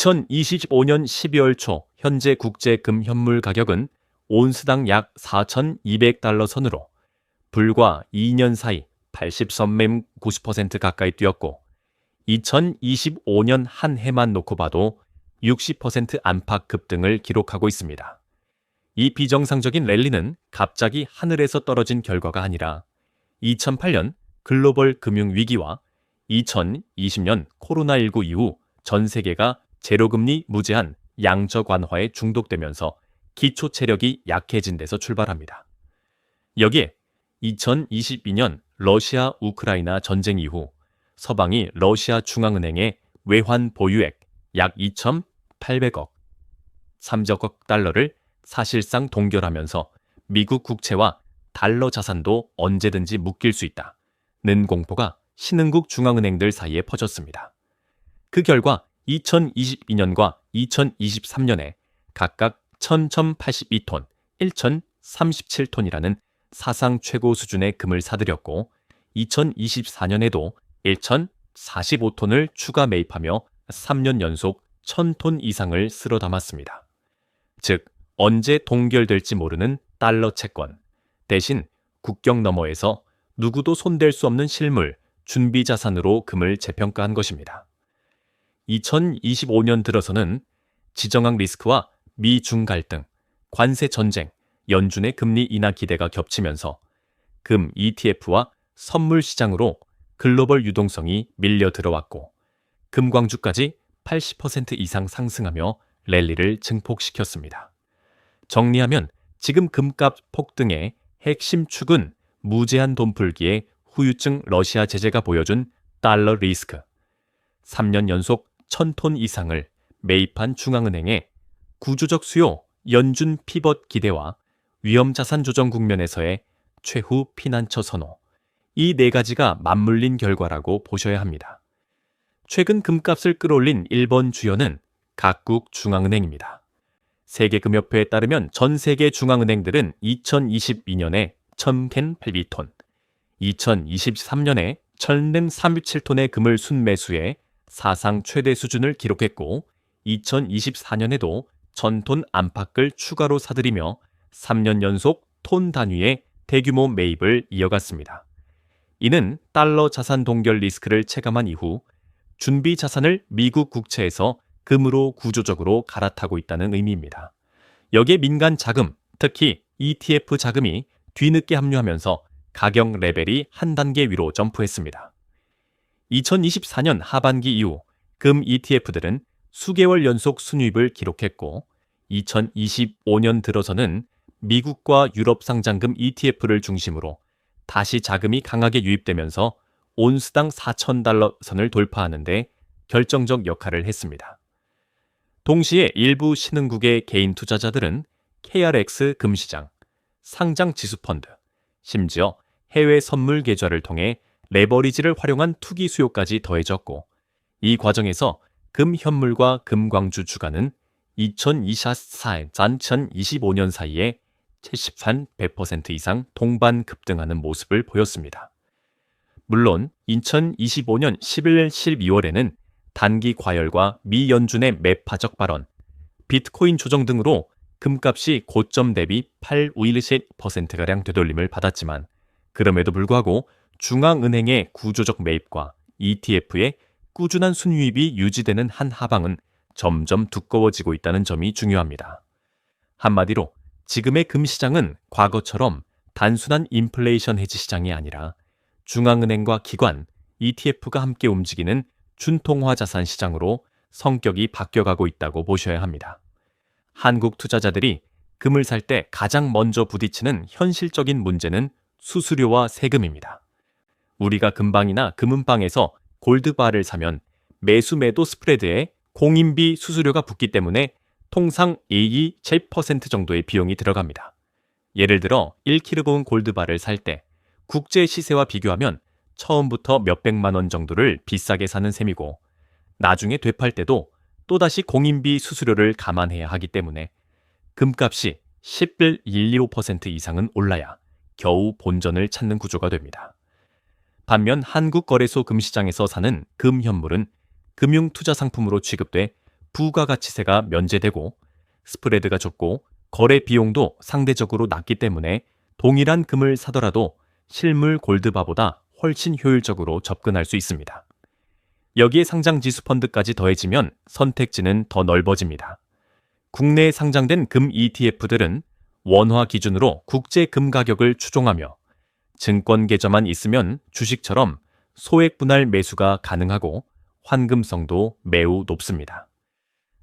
2025년 12월 초 현재 국제 금 현물 가격은 온스당 약 4,200달러 선으로 불과 2년 사이 80선매 90% 가까이 뛰었고 2025년 한 해만 놓고 봐도 60% 안팎 급등을 기록하고 있습니다. 이 비정상적인 랠리는 갑자기 하늘에서 떨어진 결과가 아니라 2008년 글로벌 금융 위기와 2020년 코로나19 이후 전 세계가 제로금리 무제한 양적 완화에 중독되면서 기초 체력이 약해진 데서 출발합니다. 여기에 2022년 러시아 우크라이나 전쟁 이후 서방이 러시아 중앙은행에 외환 보유액 약 2,800억, 3억억 달러를 사실상 동결하면서 미국 국채와 달러 자산도 언제든지 묶일 수 있다는 공포가 신흥국 중앙은행들 사이에 퍼졌습니다. 그 결과 2022년과 2023년에 각각 1,082톤, 1,037톤이라는 사상 최고 수준의 금을 사들였고 2024년에도 1,045톤을 추가 매입하며 3년 연속 1,000톤 이상을 쓸어 담았습니다. 즉, 언제 동결될지 모르는 달러 채권 대신 국경 너머에서 누구도 손댈 수 없는 실물, 준비 자산으로 금을 재평가한 것입니다. 2025년 들어서는 지정학 리스크와 미중 갈등, 관세 전쟁, 연준의 금리 인하 기대가 겹치면서 금 ETF와 선물 시장으로 글로벌 유동성이 밀려 들어왔고 금광주까지 80% 이상 상승하며 랠리를 증폭시켰습니다. 정리하면 지금 금값 폭등의 핵심 축은 무제한 돈풀기의 후유증 러시아 제재가 보여준 달러 리스크, 3년 연속 1000톤 이상을 매입한 중앙은행의 구조적 수요 연준 피벗 기대와 위험 자산 조정 국면에서의 최후 피난처 선호, 이 네 가지가 맞물린 결과라고 보셔야 합니다. 최근 금값을 끌어올린 일본 주요는 각국 중앙은행입니다. 세계금협회에 따르면 전 세계 중앙은행들은 2022년에 1000캔 8비톤, 2023년에 1037톤의 금을 순매수해 사상 최대 수준을 기록했고 2024년에도 전톤 안팎을 추가로 사들이며 3년 연속 톤 단위의 대규모 매입을 이어갔습니다. 이는 달러 자산 동결 리스크를 체감한 이후 준비 자산을 미국 국채에서 금으로 구조적으로 갈아타고 있다는 의미입니다. 여기에 민간 자금, 특히 ETF 자금이 뒤늦게 합류하면서 가격 레벨이 한 단계 위로 점프했습니다. 2024년 하반기 이후 금 ETF들은 수개월 연속 순위입을 기록했고 2025년 들어서는 미국과 유럽 상장금 ETF를 중심으로 다시 자금이 강하게 유입되면서 온스당 4,000달러 선을 돌파하는데 결정적 역할을 했습니다. 동시에 일부 신흥국의 개인 투자자들은 KRX 금시장, 상장 지수펀드, 심지어 해외 선물 계좌를 통해 레버리지를 활용한 투기 수요까지 더해졌고 이 과정에서 금 현물과 금광주 주가는 2024, 2025년 사이에 73, 100% 이상 동반 급등하는 모습을 보였습니다. 물론 2025년 11일 12월에는 단기 과열과 미 연준의 매파적 발언, 비트코인 조정 등으로 금값이 고점 대비 8, 5일씩%가량 되돌림을 받았지만 그럼에도 불구하고 중앙은행의 구조적 매입과 ETF의 꾸준한 순유입이 유지되는 한 하방은 점점 두꺼워지고 있다는 점이 중요합니다. 한마디로 지금의 금시장은 과거처럼 단순한 인플레이션 해지 시장이 아니라 중앙은행과 기관, ETF가 함께 움직이는 준통화 자산 시장으로 성격이 바뀌어가고 있다고 보셔야 합니다. 한국 투자자들이 금을 살 때 가장 먼저 부딪히는 현실적인 문제는 수수료와 세금입니다. 우리가 금방이나 금은방에서 골드바를 사면 매수 매도 스프레드에 공인비 수수료가 붙기 때문에 통상 2, 7% 정도의 비용이 들어갑니다. 예를 들어 1kg 골드바를 살 때 국제 시세와 비교하면 처음부터 몇백만 원 정도를 비싸게 사는 셈이고 나중에 되팔 때도 또다시 공인비 수수료를 감안해야 하기 때문에 금값이 11.125% 이상은 올라야 겨우 본전을 찾는 구조가 됩니다. 반면 한국거래소 금시장에서 사는 금 현물은 금융투자 상품으로 취급돼 부가가치세가 면제되고 스프레드가 좁고 거래 비용도 상대적으로 낮기 때문에 동일한 금을 사더라도 실물 골드바보다 훨씬 효율적으로 접근할 수 있습니다. 여기에 상장 지수 펀드까지 더해지면 선택지는 더 넓어집니다. 국내에 상장된 금 ETF들은 원화 기준으로 국제 금 가격을 추종하며 증권 계좌만 있으면 주식처럼 소액 분할 매수가 가능하고 환금성도 매우 높습니다.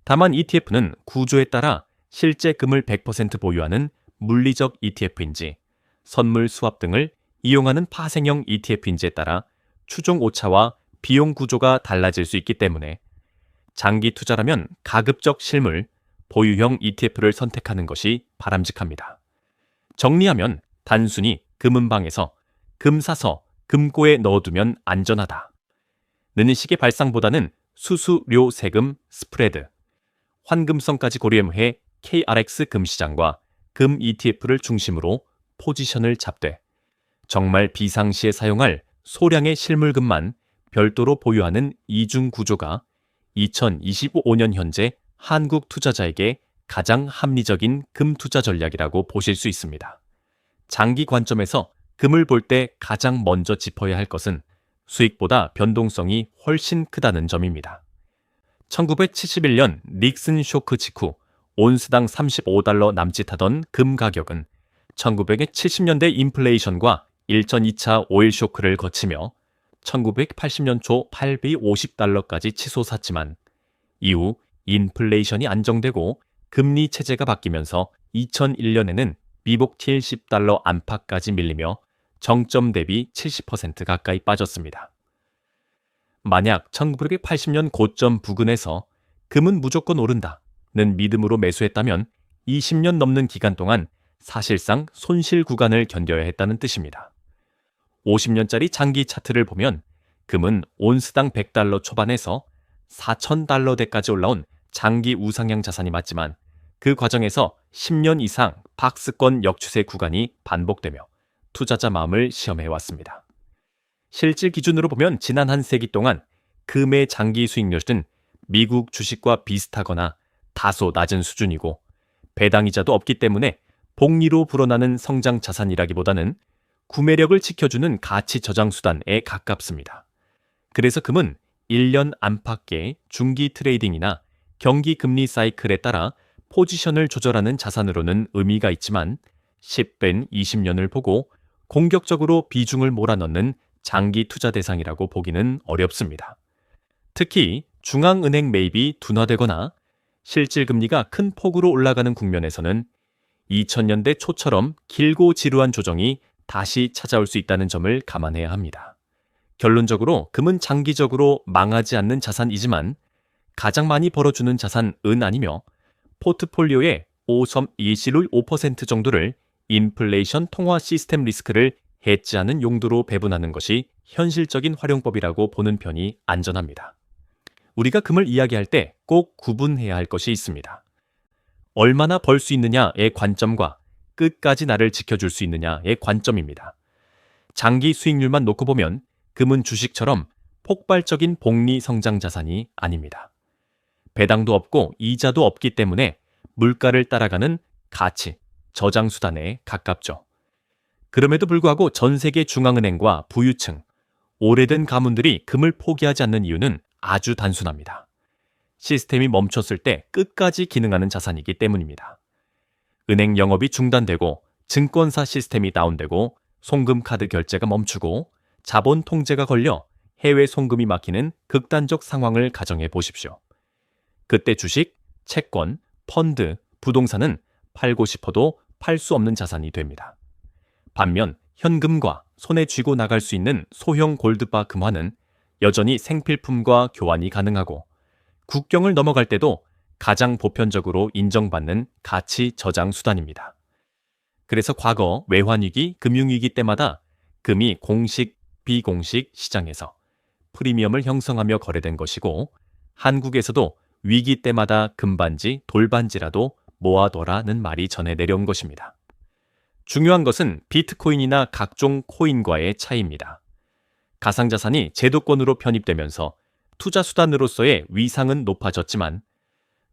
다만 ETF는 구조에 따라 실제 금을 100% 보유하는 물리적 ETF인지 선물 수합 등을 이용하는 파생형 ETF인지에 따라 추종 오차와 비용 구조가 달라질 수 있기 때문에 장기 투자라면 가급적 실물, 보유형 ETF를 선택하는 것이 바람직합니다. 정리하면 단순히 금은방에서 금 사서 금고에 넣어두면 안전하다. 느는 식의 발상보다는 수수료 세금 스프레드, 환금성까지 고려해 KRX 금시장과 금 ETF를 중심으로 포지션을 잡되 정말 비상시에 사용할 소량의 실물금만 별도로 보유하는 이중 구조가 2025년 현재 한국 투자자에게 가장 합리적인 금 투자 전략이라고 보실 수 있습니다. 장기 관점에서 금을 볼 때 가장 먼저 짚어야 할 것은 수익보다 변동성이 훨씬 크다는 점입니다. 1971년 닉슨 쇼크 직후 온스당 35달러 남짓하던 금 가격은 1970년대 인플레이션과 일전 2차 오일 쇼크를 거치며 1980년 초 850달러까지 치솟았지만 이후 인플레이션이 안정되고 금리 체제가 바뀌면서 2001년에는 미복 70달러 안팎까지 밀리며 정점 대비 70% 가까이 빠졌습니다. 만약 1980년 고점 부근에서 금은 무조건 오른다는 믿음으로 매수했다면 20년 넘는 기간 동안 사실상 손실 구간을 견뎌야 했다는 뜻입니다. 50년짜리 장기 차트를 보면 금은 온스당 100달러 초반에서 4,000달러대까지 올라온 장기 우상향 자산이 맞지만 그 과정에서 10년 이상 박스권 역추세 구간이 반복되며 투자자 마음을 시험해 왔습니다. 실질 기준으로 보면 지난 한 세기 동안 금의 장기 수익률은 미국 주식과 비슷하거나 다소 낮은 수준이고 배당이자도 없기 때문에 복리로 불어나는 성장 자산이라기보다는 구매력을 지켜주는 가치 저장 수단에 가깝습니다. 그래서 금은 1년 안팎의 중기 트레이딩이나 경기 금리 사이클에 따라 포지션을 조절하는 자산으로는 의미가 있지만 10벤 20년을 보고 공격적으로 비중을 몰아넣는 장기 투자 대상이라고 보기는 어렵습니다. 특히 중앙은행 매입이 둔화되거나 실질 금리가 큰 폭으로 올라가는 국면에서는 2000년대 초처럼 길고 지루한 조정이 다시 찾아올 수 있다는 점을 감안해야 합니다. 결론적으로 금은 장기적으로 망하지 않는 자산이지만 가장 많이 벌어주는 자산 은 아니며 포트폴리오의 5.2실을5% 정도를 인플레이션 통화 시스템 리스크를 해지하는 용도로 배분하는 것이 현실적인 활용법이라고 보는 편이 안전합니다. 우리가 금을 이야기할 때 꼭 구분해야 할 것이 있습니다. 얼마나 벌 수 있느냐의 관점과 끝까지 나를 지켜줄 수 있느냐의 관점입니다. 장기 수익률만 놓고 보면 금은 주식처럼 폭발적인 복리 성장 자산이 아닙니다. 배당도 없고 이자도 없기 때문에 물가를 따라가는 가치, 저장 수단에 가깝죠. 그럼에도 불구하고 전 세계 중앙은행과 부유층, 오래된 가문들이 금을 포기하지 않는 이유는 아주 단순합니다. 시스템이 멈췄을 때 끝까지 기능하는 자산이기 때문입니다. 은행 영업이 중단되고 증권사 시스템이 다운되고 송금 카드 결제가 멈추고 자본 통제가 걸려 해외 송금이 막히는 극단적 상황을 가정해 보십시오. 그때 주식, 채권, 펀드, 부동산은 팔고 싶어도 팔 수 없는 자산이 됩니다. 반면 현금과 손에 쥐고 나갈 수 있는 소형 골드바 금화는 여전히 생필품과 교환이 가능하고 국경을 넘어갈 때도 가장 보편적으로 인정받는 가치 저장 수단입니다. 그래서 과거 외환위기, 금융위기 때마다 금이 공식, 비공식 시장에서 프리미엄을 형성하며 거래된 것이고 한국에서도 위기 때마다 금반지, 돌반지라도 모아둬라는 말이 전해 내려온 것입니다. 중요한 것은 비트코인이나 각종 코인과의 차이입니다. 가상자산이 제도권으로 편입되면서 투자 수단으로서의 위상은 높아졌지만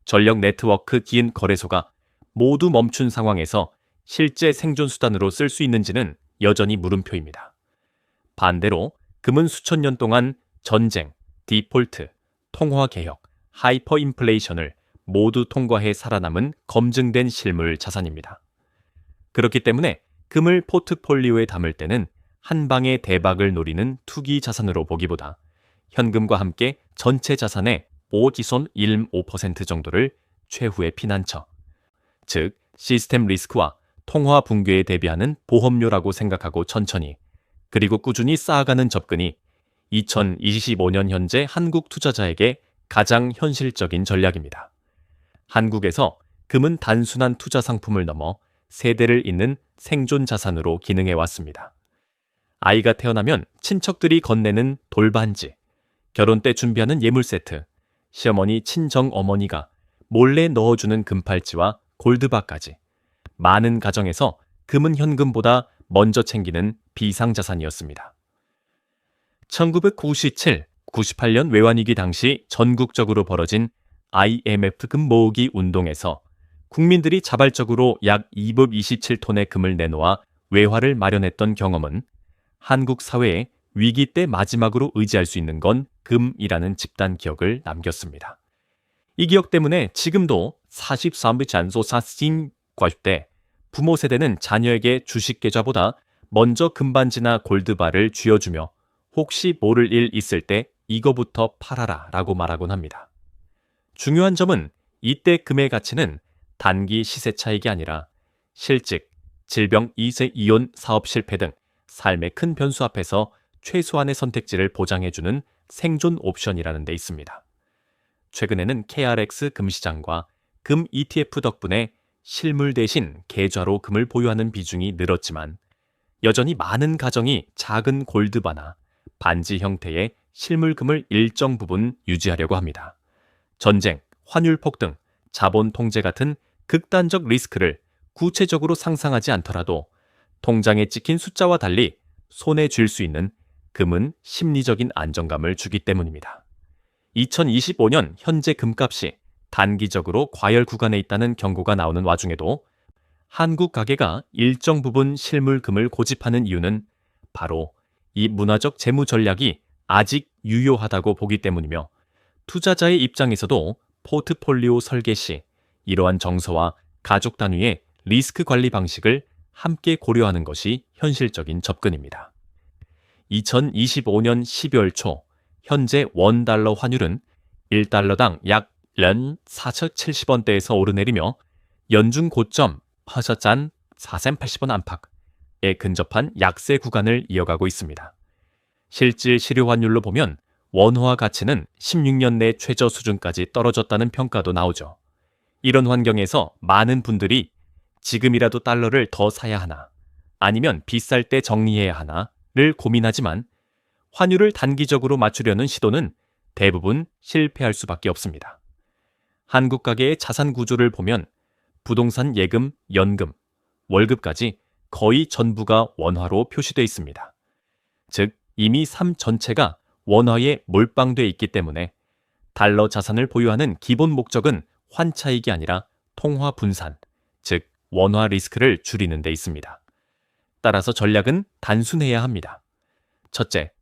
전력 네트워크 기인 거래소가 모두 멈춘 상황에서 실제 생존 수단으로 쓸 수 있는지는 여전히 물음표입니다. 반대로 금은 수천 년 동안 전쟁, 디폴트, 통화 개혁, 하이퍼 인플레이션을 모두 통과해 살아남은 검증된 실물 자산입니다. 그렇기 때문에 금을 포트폴리오에 담을 때는 한 방의 대박을 노리는 투기 자산으로 보기보다 현금과 함께 전체 자산의 5지손 1.5% 정도를 최후의 피난처, 즉 시스템 리스크와 통화 붕괴에 대비하는 보험료라고 생각하고 천천히 그리고 꾸준히 쌓아가는 접근이 2025년 현재 한국 투자자에게 가장 현실적인 전략입니다. 한국에서 금은 단순한 투자 상품을 넘어 세대를 잇는 생존 자산으로 기능해 왔습니다. 아이가 태어나면 친척들이 건네는 돌반지, 결혼 때 준비하는 예물 세트, 시어머니 친정 어머니가 몰래 넣어주는 금팔찌와 골드바까지 많은 가정에서 금은 현금보다 먼저 챙기는 비상자산이었습니다. 1997, 98년 외환위기 당시 전국적으로 벌어진 IMF 금 모으기 운동에서 국민들이 자발적으로 약 227톤의 금을 내놓아 외화를 마련했던 경험은 한국 사회에 위기 때 마지막으로 의지할 수 있는 건 금이라는 집단 기억을 남겼습니다. 이 기억 때문에 지금도 43부 잔소 사신 과때 부모 세대는 자녀에게 주식 계좌보다 먼저 금반지나 골드바를 쥐어주며 혹시 모를 일 있을 때 이거부터 팔아라 라고 말하곤 합니다. 중요한 점은 이때 금의 가치는 단기 시세 차익이 아니라 실직, 질병 2세 이혼 사업 실패 등 삶의 큰 변수 앞에서 최소한의 선택지를 보장해주는 생존 옵션이라는 데 있습니다. 최근에는 KRX 금시장과 금 ETF 덕분에 실물 대신 계좌로 금을 보유하는 비중이 늘었지만 여전히 많은 가정이 작은 골드바나 반지 형태의 실물금을 일정 부분 유지하려고 합니다. 전쟁, 환율 폭등, 자본 통제 같은 극단적 리스크를 구체적으로 상상하지 않더라도 통장에 찍힌 숫자와 달리 손에 쥘 수 있는 금은 심리적인 안정감을 주기 때문입니다. 2025년 현재 금값이 단기적으로 과열 구간에 있다는 경고가 나오는 와중에도 한국 가게가 일정 부분 실물금을 고집하는 이유는 바로 이 문화적 재무 전략이 아직 유효하다고 보기 때문이며 투자자의 입장에서도 포트폴리오 설계 시 이러한 정서와 가족 단위의 리스크 관리 방식을 함께 고려하는 것이 현실적인 접근입니다. 2025년 12월 초 현재 원달러 환율은 1달러당 약연 4,070원대에서 오르내리며 연중 고점 허셔짠 4센 80원 안팎에 근접한 약세 구간을 이어가고 있습니다. 실질 실효 환율로 보면 원화 가치는 16년 내 최저 수준까지 떨어졌다는 평가도 나오죠. 이런 환경에서 많은 분들이 지금이라도 달러를 더 사야 하나, 아니면 비쌀 때 정리해야 하나를 고민하지만 환율을 단기적으로 맞추려는 시도는 대부분 실패할 수밖에 없습니다. 한국 가계의 자산 구조를 보면 부동산 예금, 연금, 월급까지 거의 전부가 원화로 표시되어 있습니다. 즉, 이미 삶 전체가 원화에 몰빵돼 있기 때문에 달러 자산을 보유하는 기본 목적은 환차익이 아니라 통화 분산, 즉 원화 리스크를 줄이는 데 있습니다. 따라서 전략은 단순해야 합니다. 첫째,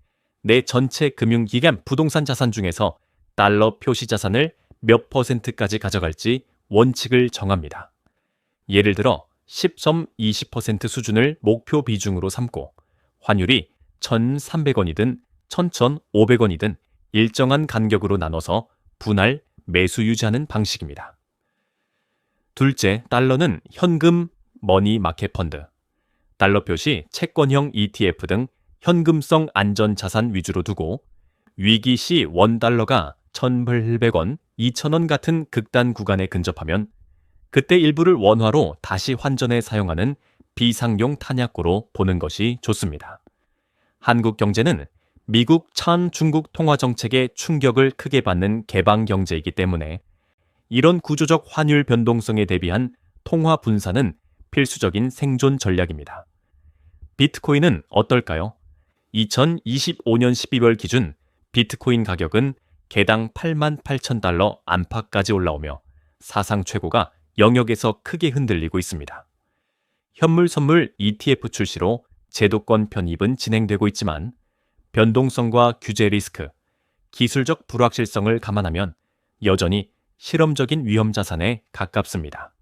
내 전체 금융기관 부동산 자산 중에서 달러 표시 자산을 몇 퍼센트까지 가져갈지 원칙을 정합니다. 예를 들어 10.20% 수준을 목표 비중으로 삼고 환율이 1,300원이든 1,500원이든 일정한 간격으로 나눠서 분할 매수 유지하는 방식입니다. 둘째, 달러는 현금 머니 마켓 펀드, 달러 표시 채권형 ETF 등 현금성 안전 자산 위주로 두고 위기 시 원달러가 1,800원, 2,000원 같은 극단 구간에 근접하면 그때 일부를 원화로 다시 환전해 사용하는 비상용 탄약고로 보는 것이 좋습니다. 한국 경제는 미국 천 중국 통화 정책의 충격을 크게 받는 개방 경제이기 때문에 이런 구조적 환율 변동성에 대비한 통화 분산은 필수적인 생존 전략입니다. 비트코인은 어떨까요? 2025년 12월 기준 비트코인 가격은 개당 8만 8천 달러 안팎까지 올라오며 사상 최고가 영역에서 크게 흔들리고 있습니다. 현물 선물 ETF 출시로 제도권 편입은 진행되고 있지만 변동성과 규제 리스크, 기술적 불확실성을 감안하면 여전히 실험적인 위험 자산에 가깝습니다.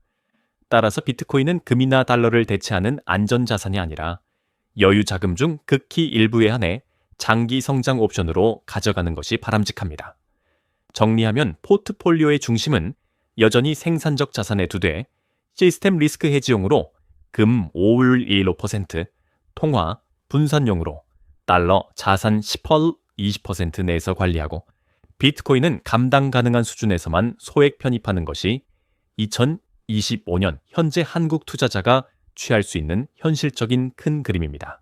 따라서 비트코인은 금이나 달러를 대체하는 안전 자산이 아니라 여유 자금 중 극히 일부에 한해 장기 성장 옵션으로 가져가는 것이 바람직합니다. 정리하면 포트폴리오의 중심은 여전히 생산적 자산에 두되 시스템 리스크 해지용으로 금 5.15%, 통화, 분산용으로 달러, 자산 10% 20% 내에서 관리하고 비트코인은 감당 가능한 수준에서만 소액 편입하는 것이 2025년 현재 한국 투자자가 취할 수 있는 현실적인 큰 그림입니다.